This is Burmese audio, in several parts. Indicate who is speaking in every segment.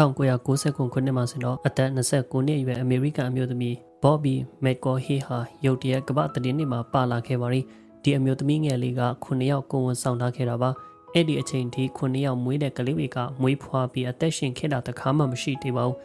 Speaker 1: 1969ခုနှစ်မှာဆိုတော့အသက်29နှစ်အရွယ်အမေရိကန်အမျိုးသမီးဘော်ဘီမက်ကော်ဟီဟာရုတ်တရက်ကမ္ဘာသတင်းတွေမှာပါလာခဲ့ပါရီဒီအမျိုးသမီးငယ်လေးက9ယောက်ကိုယ်ဝန်ဆောင်ထားခဲ့တာပါအဲ့ဒီအချိန်ထိ9ယောက်မွေးတဲ့ကလေးတွေကမွေးဖွားပြီးအသက်ရှင်ခဲ့တာတခါမှမရှိသေးပါဘူး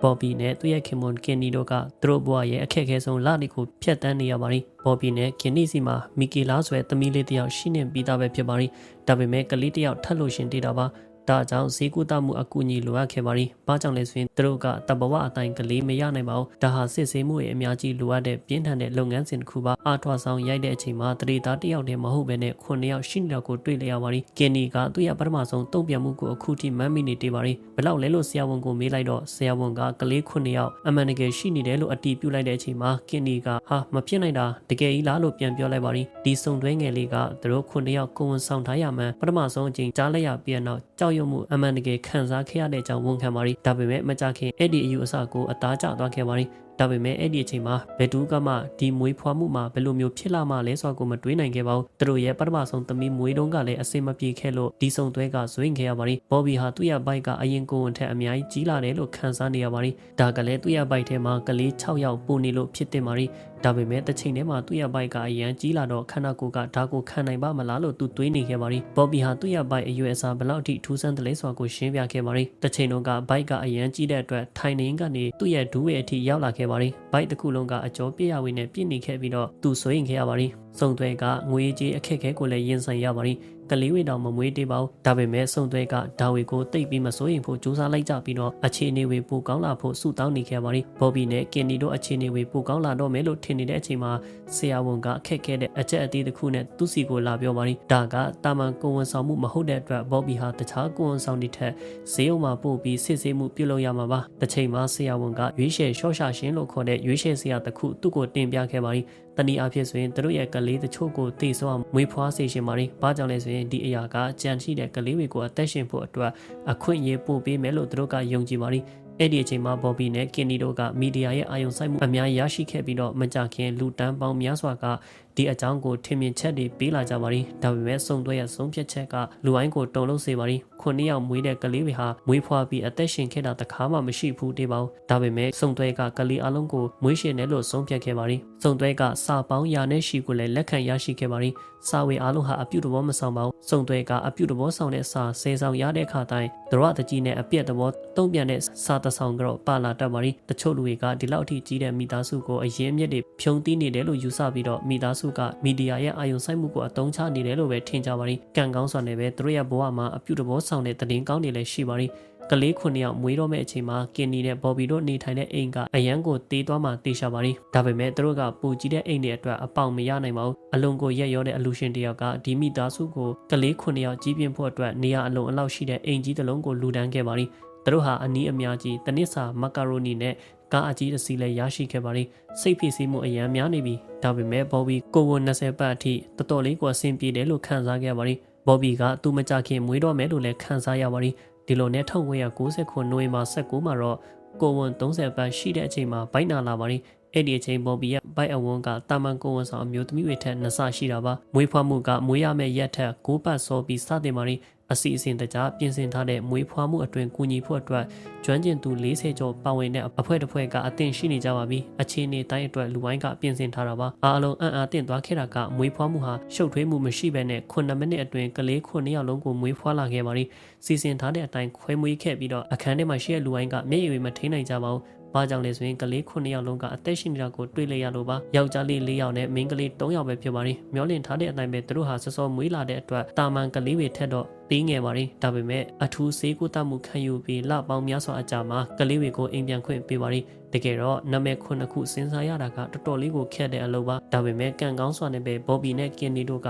Speaker 1: ဘော်ဘီနဲ့သူ့ရဲ့ခင်မွန်ကင်နီတို့ကသူတို့ဘဝရဲ့အခက်အခဲဆုံးလတွေကိုဖျက်ဆီးနေရပါရီဘော်ဘီနဲ့ကင်နီစီမှာမီကီလာဆိုတဲ့သမီးလေးတစ်ယောက်ရှိနေပြီးသားပဲဖြစ်ပါရီဒါပေမဲ့ကလေးတစ်ယောက်ထပ်လို့ရှင်တည်တာပါ ဒါကြောင့်ဈေးကူတာမှုအကူအညီလိုအပ်ခဲ့ပါရီ။ဘာကြောင့်လဲဆိုရင်သူတို့ကတဘဝအတိုင်းကလေးမရနိုင်ပါဘူး။ဒါဟာစစ်ဆေးမှုရဲ့အများကြီးလိုအပ်တဲ့ပြင်းထန်တဲ့လုပ်ငန်းစဉ်တစ်ခုပါ။အာထွာဆောင်ရိုက်တဲ့အချိန်မှာတရေသားတစ်ယောက်တည်းမဟုတ်ဘဲနဲ့ခုနှစ်ယောက်ရှိနေတာကိုတွေ့လျက်ရပါရီ။ကင်နီကသူ့ရဲ့ပထမဆုံးတုံ့ပြန်မှုကိုအခုထိမမ်းမိနေတေးပါရီ။ဘယ်လောက်လဲလို့ဆရာဝန်ကိုမေးလိုက်တော့ဆရာဝန်ကကလေးခုနှစ်ယောက်အမှန်တကယ်ရှိနေတယ်လို့အတည်ပြုလိုက်တဲ့အချိန်မှာကင်နီကဟာမဖြစ်နိုင်တာတကယ်ကြီးလားလို့ပြန်ပြောလိုက်ပါရီ။ဒီစုံတွဲငယ်လေးကသူတို့ခုနှစ်ယောက်ကိုဝန်ဆောင်ထားရမှန်းပထမဆုံးအချိန်ကြားလိုက်ရပြီးတော့ကြောက်ရွံ့မှုအမှန်တကယ်ခံစားခဲ့ရတဲ့အကြောင်းဝန်ခံပါရီဒါပေမဲ့မကြခင်အဲ့ဒီအယူအဆကိုအသားကျသွားခဲ့ပါရီ ဒါပေမဲ့အဲ့ဒီအချိန်မှာဘယ်သူကမှဒီမွေးဖွားမှုမှာဘယ်လိုမျိုးဖြစ်လာမှလဲဆိုတာကိုမတွေးနိုင်ခဲ့ပါဘူးသူတို့ရဲ့ပထမဆုံးသမီးမွေးတုန်းကလည်းအစင်မပြေခဲ့လို့ဒီဆုံသွဲကဇွင့်ခဲ့ရပါရီဘော်ဘီဟာသူ့ရဲ့ဘိုက်ကအရင်ကိုဝန်ထက်အများကြီးကြီးလာတယ်လို့ခံစားနေရပါရီဒါကလည်းသူ့ရဲ့ဘိုက်ထဲမှာကလေး6ယောက်ပို့နေလို့ဖြစ်တင်ပါရီဒါပေမဲ့တစ်ချိန်တည်းမှာသူ့ရဲ့ဘိုက်ကအရန်ကြီးလာတော့ခန္ဓာကိုယ်ကဒါကိုခံနိုင်ပါမလားလို့သူတွေးနေခဲ့ပါရီဘော်ဘီဟာသူ့ရဲ့ဘိုက်အရွယ်အစားဘယ်လောက်အထိထူးဆန်းတယ်လဲဆိုတာကိုရှင်းပြခဲ့ပါရီတစ်ချိန်လုံးကဘိုက်ကအရန်ကြီးတဲ့အတွက်ထိုင်နေကနေသူ့ရဲ့ဒူးရဲ့အထိရောက်လာခဲ့ပါရီဘိုက်တစ်ခုလုံးကအကျော်ပြရဝေးနဲ့ပြင့်နေခဲ့ပြီးတော့သူဆိုရင်ခဲ့ရပါရီစုံသွဲကငွေကြေးအခက်အခဲကိုလည်းရင်ဆိုင်ရပါရီကလေးဝေတောင်မမွေးသေးပါဘူးဒါပေမဲ့စုံသွဲကဒါဝေကိုတိတ်ပြီးမစိုးရင်ဖို့ကြိုးစားလိုက်ကြပြီးတော့အခြေအနေဝေပိုကောင်းလာဖို့ဆုတောင်းနေခဲ့ပါရီဘော်ဘီနဲ့ကင်နီတို့အခြေအနေဝေပိုကောင်းလာတော့မယ်လို့ထင်နေတဲ့အချိန်မှာဆရာဝန်ကအခက်ခဲတဲ့အချက်အသေးတစ်ခုနဲ့သူ့စီကိုလာပြောပါရီဒါကတာမန်ကိုဝန်ဆောင်မှုမဟုတ်တဲ့အတွက်ဘော်ဘီဟာတခြားကိုဝန်ဆောင်တွေထက်ဈေးုံမှာပို့ပြီးစစ်ဆေးမှုပြုလုပ်ရမှာပါတစ်ချိန်မှာဆရာဝန်ကရွေးချယ်ရှော့ရှာရှင်လို့ခေါ်တဲ့ရွေးချယ်ဆရာတစ်ခုသူ့ကိုတင်ပြခဲ့ပါရီ တနည်းအားဖြင့်ဆိုရင်သူတို့ရဲ့ကလေးတချို့ကိုတည်ဆောမွေးဖွားစေရှင်ပါရီ။ဘာကြောင့်လဲဆိုရင်ဒီအရာကကြံရှိတဲ့ကလေးတွေကိုအသက်ရှင်ဖို့အတွက်အခွင့်အရေးပို့ပေးမယ်လို့သူတို့ကယုံကြည်ပါရီ။အဲ့ဒီအချိန်မှာဘော်ဘီနဲ့ကင်နီတို့ကမီဒီယာရဲ့အာရုံစိုက်မှုအများရရှိခဲ့ပြီးတော့မကြခင်လူတန်းပေါင်းများစွာက ဒီအကြောင်းကိုထင်မြင်ချက်တွေပေးလာကြပါရီဒါပေမဲ့စုံသွဲရဆုံးဖြတ်ချက်ကလူအိုင်းကိုတုံလို့စေပါရီခုနှစ်ယောက်မွေးတဲ့ကလေးတွေဟာမွေးဖွားပြီးအသက်ရှင်ခဲ့တာတခါမှမရှိဘူးတေးပါဘူးဒါပေမဲ့စုံသွဲကကလေးအလုံးကိုမွေးရှင်တယ်လို့ဆုံးဖြတ်ခဲ့ပါရီစုံသွဲကစာပေါင်းရာနဲ့ရှိကိုလည်းလက်ခံရရှိခဲ့ပါရီစာဝေအလုံးဟာအပြုတ်တဘောမဆောင်ပါဘူးစုံသွဲကအပြုတ်တဘောဆောင်တဲ့စာဆယ်ဆောင်ရတဲ့အခါတိုင်းဒရဝတကြီးနဲ့အပြက်တဘောတုံ့ပြန်တဲ့စာတဆောင်ကတော့ပါလာတတ်ပါရီတချို့လူတွေကဒီလောက်အထိကြီးတဲ့မိသားစုကိုအရင်မြစ်တွေဖြုံးတီးနေတယ်လို့ယူဆပြီးတော့မိသားစုကမီဒီယာရဲ့အာရုံစိုက်မှုကိုအတုံးချနေတယ်လို့ပဲထင်ကြပါရီကံကောင်းစွာနဲ့ပဲသူတို့ရဲ့ဘဝမှာအပြုတ်တဘောဆောင်တဲ့တည်င်းကောင်းတွေလည်းရှိပါရီကလေးခုနှစ်ယောက်မွေးတော့မဲ့အချိန်မှာကင်နီနဲ့ဘော်ဘီတို့နေထိုင်တဲ့အိမ်ကအရန်ကိုတေးသွားမှတေးရှာပါရီဒါပေမဲ့သူတို့ကပူကြီးတဲ့အိမ်တွေအတွက်အပေါင်မရနိုင်ပါဘူးအလွန်ကိုရက်ရောတဲ့အလူရှင်တယောက်ကဒီမိသားစုကိုကလေးခုနှစ်ယောက်ကြီးပြင်းဖို့အတွက်နေရာအလုံးအလောက်ရှိတဲ့အိမ်ကြီးတစ်လုံးကိုလူဒန်းခဲ့ပါရီသူတို့ဟာအနီးအများကြီးတနစ်စာမကာရိုနီနဲ့ ကားအကြီးတစ်စီးလည်းရရှိခဲ့ပါရီစိတ်ဖိစီးမှုအရန်များနေပြီဒါပေမဲ့ဘော်ဘီကိုဝန်20ပတ်အထိတော်တော်လေးကိုအဆင်ပြေတယ်လို့ခံစားခဲ့ပါရီဘော်ဘီကသူမကြခင်မွေးတော့မယ်လို့လည်းခံစားရပါရီဒီလိုနဲ့1990နိုဝင်ဘာ19မှာတော့ကိုဝန်30ပတ်ရှိတဲ့အချိန်မှာဘိုက်နာလာပါရီအဲ့ဒီအချိန်ဘော်ဘီရဲ့ဘိုက်အဝန်းကတာမန်ကိုဝန်ဆောင်အမျိုးသမီးတွေထက်နှဆရှိတာပါမွေးဖွားမှုကမွေးရမယ့်ရက်ထက်6ပတ်စောပြီးစတင်ပါရီ အစီအစဉ်တကြားပြင်ဆင်ထားတဲ့မွေးဖွားမှုအတွင်ကူညီဖို့အတွက်ကျွမ်းကျင်သူ40ကျော်ပါဝင်တဲ့အဖွဲ့တစ်ဖွဲ့ကအသင့်ရှိနေကြပါပြီအခြေအနေတိုင်းအတွက်လူဝိုင်းကပြင်ဆင်ထားတာပါအားလုံးအံ့အားသင့်သွားခဲ့တာကမွေးဖွားမှုဟာရှုပ်ထွေးမှုမရှိဘဲနဲ့9မိနစ်အတွင်းကလေး9ယောက်လုံးကိုမွေးဖွားလာခဲ့ပါရီစီစဉ်ထားတဲ့အတိုင်းခွဲမွေးခဲ့ပြီးတော့အခန်းထဲမှာရှိတဲ့လူဝိုင်းကမျက်ရည်မထိနိုင်ကြပါဘူး ဘာကြောင့်လဲဆိုရင်ကလေး9ယောက်လုံးကအသက်ရှင်နေတာကိုတွေ့လိုက်ရလို့ပါယောက်ျားလေး4ယောက်နဲ့မိန်းကလေး3ယောက်ပဲဖြစ်ပါရီမျောလင့်ထားတဲ့အတိုင်းပဲသူတို့ဟာစောစောမွေးလာတဲ့အတွက်တာမန်ကလေးတွေထက်တော့သေးငယ်ပါရီဒါပေမဲ့အထူးဆေးကုသမှုခံယူပြီးလပေါင်းများစွာအကြာမှာကလေးတွေကိုအိမ်ပြန်ခွင့်ပေးပါရီတကယ်တော့နာမည်ခုနှစ်ခုစဉ်းစားရတာကတော်တော်လေးကိုခက်တဲ့အလုပ်ပါဒါပေမဲ့ကံကောင်းစွာနဲ့ပဲဘော်ဘီနဲ့ကင်နီတို့က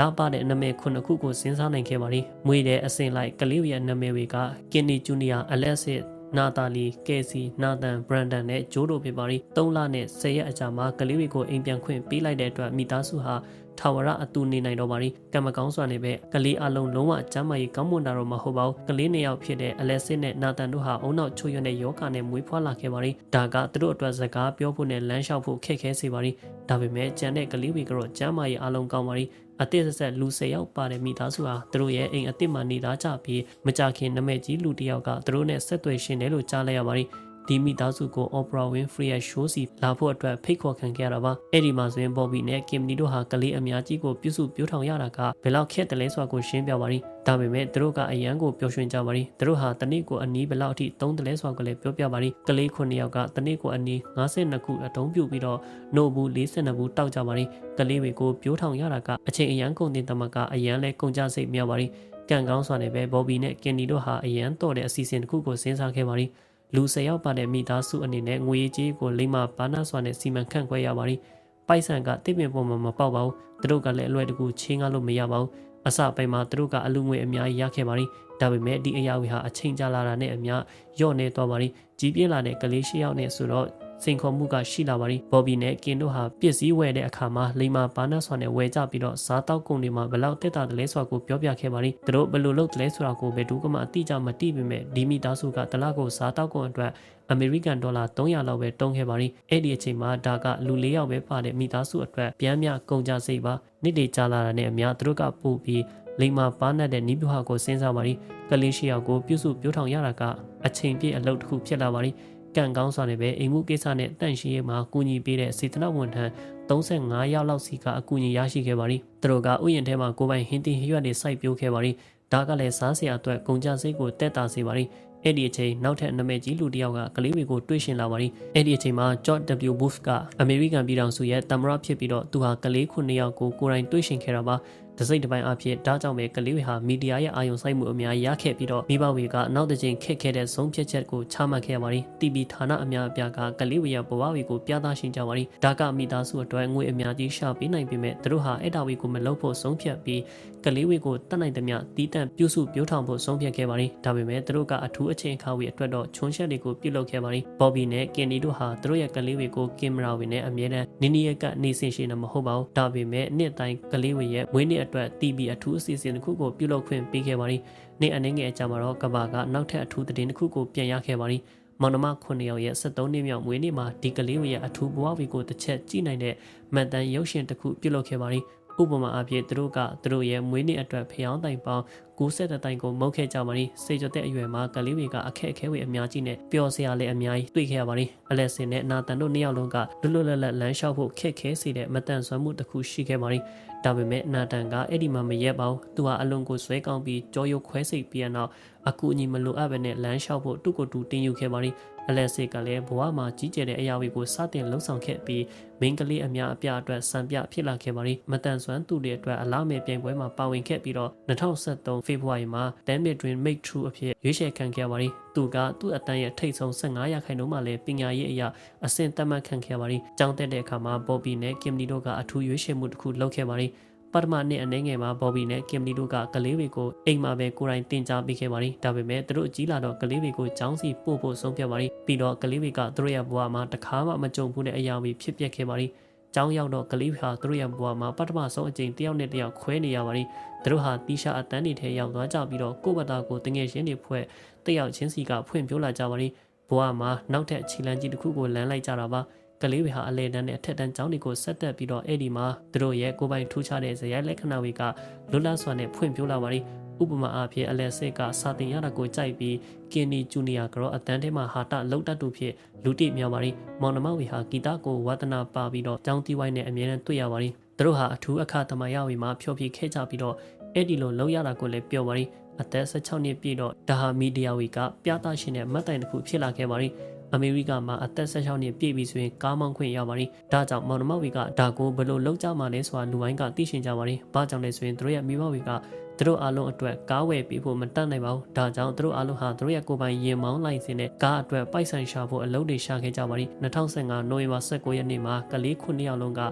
Speaker 1: လာပါတဲ့နာမည်ခုနှစ်ခုကိုစဉ်းစားနိုင်ခဲ့ပါရီမွေးတဲ့အစင်လိုက်ကလေးရဲ့နာမည်တွေကကင်နီဂျူနီယာအလက်စစ် နာတာလီကယ်စီနာသန်ဘရန်ဒန်နဲ့ဂျိုးတို့ဖြစ်ပါရီ၃လနဲ့၁၀ရက်အကြာမှာကလေးတွေကိုအိမ်ပြန်ခွင့်ပေးလိုက်တဲ့အတွက်မိသားစုဟာထာဝရအတူနေနိုင်တော့ပါရီကံမကောင်းစွာနဲ့ပဲကလေးအလုံးလုံးဝကျမ်းမာရေးကောင်းမွန်တာတော့မဟုတ်ပါဘူးကလေးနှစ်ယောက်ဖြစ်တဲ့အလက်စစ်နဲ့နာတန်တို့ဟာအုံနောက်ချွေရတဲ့ယောဂနဲ့မွေးဖွားလာခဲ့ပါရီဒါကသူတို့အတွက်စကားပြောဖို့နဲ့လမ်းလျှောက်ဖို့ခက်ခဲစေပါရီဒါပေမဲ့ကျန်တဲ့ကလေးတွေကတော့ကျမ်းမာရေးအလုံးကောင်းပါရီ အသစ်ဆက်ဆက်လူ၁၀ယောက်ပါတဲ့မိသားစုဟာသူတို့ရဲ့အိမ်အသစ်မှာနေသားကြပြီးမကြခင်နမဲကြီးလူတစ်ယောက်ကသူတို့နဲ့ဆက်သွယ်ရှင်တယ်လို့ကြားလိုက်ရပါတယ်ဒီမိသားစုကို Oprah Winfrey ရဲ့ show စီလာဖို့အတွက်ဖိတ်ခေါ်ခံခဲ့ရတာပါအဲ့ဒီမှာဆိုရင် Bobby နဲ့ Kim Lee တို့ဟာကလေးအများကြီးကိုပြုစုပြောထောင်ရတာကဘယ်လောက်ခက်တယ်လဲဆိုတာကိုရှင်းပြပါရီ ဒါပေမဲ့သူတို့ကအရန်ကိုပျော်ရွှင်ကြပါရီသူတို့ဟာတနေ့ကိုအနည်းဘယ်လောက်အထိသုံးတယ်လဲဆိုတာကိုလည်းပြောပြပါရီကလေး9ယောက်ကတနေ့ကိုအနည်း52ခုအတုံးပြုပြီးတော့နှုတ်ဘူး42ဘူးတောက်ကြပါရီကလေးတွေကိုပြောထောင်ရတာကအချိန်အရန်ကုန်တင်တမကအရန်လဲကုန်ကြစိတ်မြောက်ပါရီကံကောင်းစွာနဲ့ပဲ Bobby နဲ့ Kenny တို့ဟာအရန်တော့တဲ့အစီအစဉ်တစ်ခုကိုစဉ်းစားခဲ့ပါရီလူ၁၀ယောက်ပါတဲ့မိသားစုအနေနဲ့ငွေကြေးကိုလိမ္မာပါဏစွာနဲ့စီမံခန့်ခွဲရပါသည်။ပိုက်ဆံကတိပင်ပေါ်မှာမပေါက်ပါဘူး။သူတို့ကလည်းအလွယ်တကူချင်းကားလို့မရပါဘူး။ အစပိုင်းမှာသူတို့ကအလူငွေအများကြီးရခဲ့ပါသည်။ဒါပေမဲ့ဒီအရာဝေဟာအချိန်ကြာလာတာနဲ့အမျှယော့နေသွားပါသည်။ကြီးပြင်းလာတဲ့ကလေး၈ယောက်နဲ့ဆိုတော့ စိန်ခေါ်မှုကရှိလာပါသည်ဘော်ဘီနဲ့ကင်တို့ဟာပစ္စည်းဝယ်တဲ့အခါမှာလိမ္မာပါနတ်စွာနဲ့ဝယ်ကြပြီးတော့စားတောက်ကုန်တွေမှာဘယ်လောက်တက်တာတလဲဆိုတာကိုပြောပြခဲ့ပါသည်သူတို့ဘယ်လိုလုပ်တလဲဆိုတာကိုဘယ်သူမှအတိအကျမသိပေမဲ့ဒီမိသားစုကတလားကိုစားတောက်ကုန်အတွက်အမေရိကန်ဒေါ်လာ300လောက်ပဲတုံးခဲ့ပါသည်အဲ့ဒီအချိန်မှာဒါကလူ၄ယောက်ပဲပါတဲ့မိသားစုအတွက်ပြန်မြကုန်ကြစိတ်ပါနေ့တွေကြာလာတာနဲ့အများသူတို့ကပို့ပြီးလိမ္မာပါနတ်တဲ့နိဗျူဟာကိုစဉ်းစားပါသည်ကလေးရှိယောက်ကိုပြုစုပြောထောင်ရတာကအချိန်ပြည့်အလုပ်တစ်ခုဖြစ်လာပါသည် ကံကောင်းစွာနဲ့ပဲအိမ်မှုကိစ္စနဲ့တန့်ရှင်းရေးမှာကူညီပေးတဲ့စေတနာဝန်ထမ်း35ယောက်လောက်စီကအကူအညီရရှိခဲ့ပါသည်သူတို့ကဥယျာဉ်ထဲမှာကိုပိုင်ဟင်းတင်ဟရွက်တွေစိုက်ပျိုးခဲ့ပါသည်ဒါကလည်းစားစရာအတွက်ကုန်ကြစိတ်ကိုတက်တာစေပါသည်အဲ့ဒီအချိန်နောက်ထပ်နာမည်ကြီးလူတစ်ယောက်ကကလေးတွေကိုတွေ့ရှင်လာပါသည်အဲ့ဒီအချိန်မှာ George W Bush ကအမေရိကန်ပြည်ထောင်စုရဲ့သမ္မတဖြစ်ပြီးတော့သူဟာကလေးခုနှစ်ယောက်ကိုကိုယ်တိုင်တွေ့ရှင်ခဲ့တာပါတစိမ့်တစ်ပိုင်းအဖြစ်ဒါကြောင့်ပဲကလေးတွေဟာမီဒီယာရဲ့အာရုံစိုက်မှုအများရခဲ့ပြီးတော့မိဘတွေကနောက်တစ်ချိန်ခက်ခဲတဲ့ဆုံးဖြတ်ချက်ကိုချမှတ်ခဲ့ပါသည်တီဗီဌာနအများအပြားကကလေးတွေရဲ့ဘဝတွေကိုပြသရှင်းကြပါသည်ဒါကမိသားစုအတွက်ငွေအများကြီးရှာပေးနိုင်ပေမဲ့သူတို့ဟာအဲ့ဒါဝီကိုမလုပ်ဖို့ဆုံးဖြတ်ပြီးကလေးတွေကိုတတ်နိုင်သမျှတီးတန့်ပြုစုပြောထောင်ဖို့ဆုံးဖြတ်ခဲ့ပါသည်ဒါပေမဲ့သူတို့ကအထူးအချိန်အခါဝီအတွက်တော့ချွန်းချက်တွေကိုပြုလုပ်ခဲ့ပါသည်ဘော်ဘီနဲ့ကင်နီတို့ဟာသူတို့ရဲ့ကလေးတွေကိုကင်မရာဝီနဲ့အမြဲတမ်းနီနီရဲ့ကနေစင်ရှင်နေမဟုတ်ပါဘူးဒါပေမဲ့နှစ်တိုင်းကလေးတွေရဲ့မွေးနေ့အတွက် TV အထူးအစီအစဉ်တစ်ခုကိုပြုလုပ်ခွင့်ပေးခဲ့ပါသည်နေ့အနေငယ်အကြမှာတော့ကဘာကနောက်ထပ်အထူးသတင်းတစ်ခုကိုပြန်ရခဲ့ပါသည်မောင်နှမ9ယောက်ရဲ့73နှစ်မြောက်မွေးနေ့မှာဒီကလေးရဲ့အထူးဘဝဝီကိုတစ်ချက်ကြည့်နိုင်တဲ့မှတ်တမ်းရုပ်ရှင်တစ်ခုပြုလုပ်ခဲ့ပါသည် ဥပမာအဖြစ်သူတို့ကသူတို့ရဲ့မွေးနေ့အတွက်ဖျောင်းတိုင်ပေါင်း90တိုင်ကိုမုတ်ခဲ့ကြပါသည်စေကြတဲ့အရွယ်မှာကလေးတွေကအခက်အခဲတွေအများကြီးနဲ့ပျော်စရာလည်းအများကြီးတွေ့ခဲ့ရပါသည်အလက်စင်နဲ့နာတန်တို့နှစ်ယောက်လုံးကလွတ်လွတ်လပ်လပ်လမ်းလျှောက်ဖို့ခက်ခဲစေတဲ့မတန်ဆွမ်းမှုတစ်ခုရှိခဲ့ပါသည်ဒါပေမဲ့နာတန်ကအဲ့ဒီမှာမရက်ပါဘူးသူဟာအလွန်ကိုဆွဲကောင်းပြီးကြောရုပ်ခွဲစိတ်ပြီးနောက်အကူအညီမလိုအပ်ဘဲနဲ့လမ်းလျှောက်ဖို့သူ့ကိုယ်တူတင်ယူခဲ့ပါသည် အလက်စစ်ကလည်းဘဝမှာကြီးကျယ်တဲ့အရာတွေကိုစတင်လှုပ်ဆောင်ခဲ့ပြီးမိန်းကလေးအများအပြားအတွက်စံပြဖြစ်လာခဲ့ပါသည်မတန်ဆွမ်းသူတွေအတွက်အလားမဲ့ပြိုင်ပွဲမှာပါဝင်ခဲ့ပြီးတော့2023ဖေဖော်ဝါရီမှာ Damage Dream Make True အဖြစ်ရွေးချယ်ခံခဲ့ပါသည်သူကသူ့အတန်းရဲ့ထိတ်ဆုံး15ရာခိုင်နှုန်းမှလည်းပညာရေးအရာအဆင့်သတ်မှတ်ခံခဲ့ပါသည်။ကြောင်းတက်တဲ့အခါမှာ Bobby နဲ့ Kim Lee တို့ကအထူးရွေးချယ်မှုတစ်ခုလုပ်ခဲ့ပါသည်။ ပထမနှစ်အနေငယ်မှာ Bobby နဲ့ Kim Lee တို့ကကလေးတွေကိုအိမ်မှာပဲကိုယ်တိုင်တင် जा ပေးခဲ့ပါသည်။ဒါပေမဲ့သူတို့ကြီးလာတော့ကလေးတွေကိုចောင်းစီပို့ဖို့ဆုံးဖြတ်ပါသည်။ပြီးတော့ကလေးတွေကသူတို့ရဲ့ဘဝမှာတခါမှမကြုံဘူးတဲ့အရာတွေဖြစ်ပျက်ခဲ့ပါသည်။ကျောင်းရောက်တော့ကလေးဟာသူတို့ရဲ့ဘဝမှာပထမဆုံးအကြိမ်တယောက်နဲ့တယောက်ခွဲနေရပါသည်သူတို့ဟာတီရှာအတန်းတွေထဲရောက်သွားကြပြီးတော့ကိုယ့်ဘတာကိုတငယ်ချင်းတွေဖွဲ့တယောက်ချင်းစီကဖွင့်ပြလာကြပါသည်ဘဝမှာနောက်ထပ်ခြေလမ်းကြီးတစ်ခုကိုလမ်းလိုက်ကြတာပါ ကလေးတွေဟာအလဲတန်းနဲ့အထက်တန်းကျောင်းတွေကိုဆက်တက်ပြီးတော့အဲ့ဒီမှာသူတို့ရဲ့ကိုယ်ပိုင်ထူးခြားတဲ့ဇယိုက်လက္ခဏာတွေကလွတ်လပ်စွာနဲ့ဖွင့်ပြလာပါသည်ဥပမာအားဖြင့်အလက်စစ်ကစာတင်ရတာကိုကြိုက်ပြီးကင်နီဂျူနီယာကတော့အတန်းထဲမှာဟာတလောက်တတ်သူဖြစ်လူတိမြောက်ပါရီမောင်နှမဝီဟာဂီတကိုဝါသနာပါပြီးတော့ကျောင်းတီးဝိုင်းနဲ့အမြဲတမ်းတွေ့ရပါရီသူတို့ဟာအထူးအခသမယဝီမှာဖျော်ဖြေခဲ့ကြပြီးတော့အဲ့ဒီလိုလောက်ရတာကိုလည်းပြောပါရီအသက်16နှစ်ပြည့်တော့ဒါဟာမီဒီယာဝီကပြသရှင်တဲ့မှတ်တိုင်တစ်ခုဖြစ်လာခဲ့ပါရီ အမေရိကမှာအသက်16နှစ်ပြည့်ပြီဆိုရင်ကားမောင်းခွင့်ရပါတယ်။ဒါကြောင့်မောင်နှမဝီကဒါကိုဘယ်လိုလုပ်ကြမှာလဲဆိုတာလူတိုင်းကသိရှင်ကြပါတယ်။ဘာကြောင့်လဲဆိုရင်တို့ရဲ့မိဘဝီက သူတို့အားလုံးအတွက်ကားဝယ်ပေးဖို့မတတ်နိုင်ပါဘူး။ဒါကြောင့်သူတို့အားလုံးဟာသူတို့ရဲ့ကိုယ်ပိုင်ရင်မောင်းလိုက်စင်းနဲ့ကားအတွက်ပိုက်ဆံရှာဖို့အလုပ်တွေရှာခဲ့ကြပါသည်။2015နိုဝင်ဘာ19ရက်နေ့မှာကလေး9ယောက်လုံးက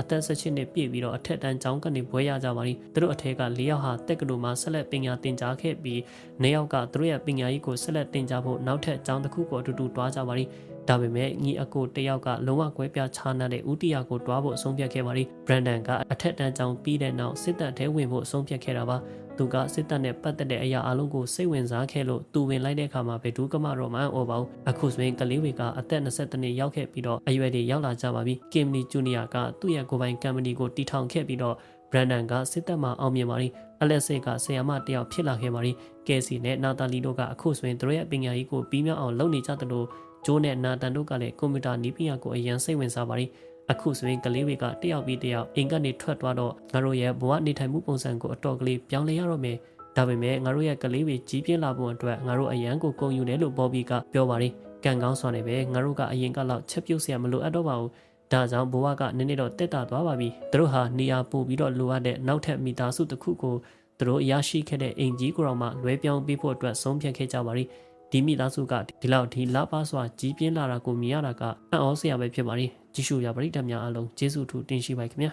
Speaker 1: အသက်16နှစ်ပြည့်ပြီးတော့အထက်တန်းကျောင်းကနေဘွဲရကြပါသည်သူတို့အထက်က၄ယောက်ဟာတက်ကလိုမှာဆက်လက်ပညာသင်ကြားခဲ့ပြီးနှစ်ယောက်ကသူတို့ရဲ့ပညာရေးကိုဆက်လက်သင်ကြားဖို့နောက်ထပ်ကျောင်းတစ်ခုကိုအတူတူတွားကြပါသည် ဒါပေမဲ့ညီအကိုတယောက်ကလုံးဝကွဲပြားခြားနားတဲ့ဦးတီယာကိုတွားဖို့အဆုံးဖြတ်ခဲ့ပါသည်ဘရန်ဒန်ကအထက်တန်းကျောင်းပြီးတဲ့နောက်စစ်တပ်ထဲဝင်ဖို့အဆုံးဖြတ်ခဲ့တာပါသူကစစ်တပ်နဲ့ပတ်သက်တဲ့အရာအလုံးကိုစိတ်ဝင်စားခဲ့လို့သူဝင်လိုက်တဲ့အခါမှာဘယ်သူကမှတော့မအံ့ဩပါဘူးအခုဆိုရင်ကလေးတွေကအသက်22နှစ်ရောက်ခဲ့ပြီးတော့အရွယ်တွေရောက်လာကြပါပြီကင်မနီဂျူနီယာကသူ့ရဲ့ကိုယ်ပိုင်ကမ်ပဏီကိုတီထောင်ခဲ့ပြီးတော့ဘရန်ဒန်ကစစ်တပ်မှအောင်မြင်ပါရီအလက်စစ်ကဆီယာမတယောက်ဖြစ်လာခဲ့ပါရီကယ်စီနဲ့နာတာလီတို့ကအခုဆိုရင်သူတို့ရဲ့ပညာရေးကိုပြီးမြောက်အောင်လုပ်နေကြသလို ဂျိုးနဲ့နာတန်တို့ကလည်းကွန်ပျူတာနည်းပညာကိုအရန်စိတ်ဝင်စားပါတယ်အခုဆိုရင်ကလေးတွေကတယောက်ပြီးတယောက်အိမ်ကနေထွက်သွားတော့ငါတို့ရဲ့ဘဝနေထိုင်မှုပုံစံကိုအတော်ကလေးပြောင်းလဲရတော့မယ်ဒါပေမဲ့ငါတို့ရဲ့ကလေးတွေကြီးပြင်းလာဖို့အတွက်ငါတို့အရန်ကိုကုန်ယူတယ်လို့ဘော်ဘီကပြောပါတယ်ကံကောင်းစွာနဲ့ပဲငါတို့ကအရင်ကလောက်ချက်ပြုတ်စရာမလိုအပ်တော့ပါဘူးဒါကြောင့်ဘဝကနည်းနည်းတော့တက်တာသွားပါပြီသူတို့ဟာနေရာပို့ပြီးတော့လိုအပ်တဲ့နောက်ထပ်မိသားစုတစ်ခုကိုသူတို့ရရှိခဲ့တဲ့အိမ်ကြီးကိုတော့မှလွဲပြောင်းပေးဖို့အတွက်ဆုံးဖြတ်ခဲ့ကြပါရီ ဒီမိသားစုကဒီလောက်ဒီလပါစွာကြီးပြင်းလာတာကိုမြင်ရတာကအံ့ဩစရာပဲဖြစ်ပါရီကြည့်ရှုရပရိသတ်များအားလုံးကျေးဇူးထူးတင်ရှိပါခင်ဗျာ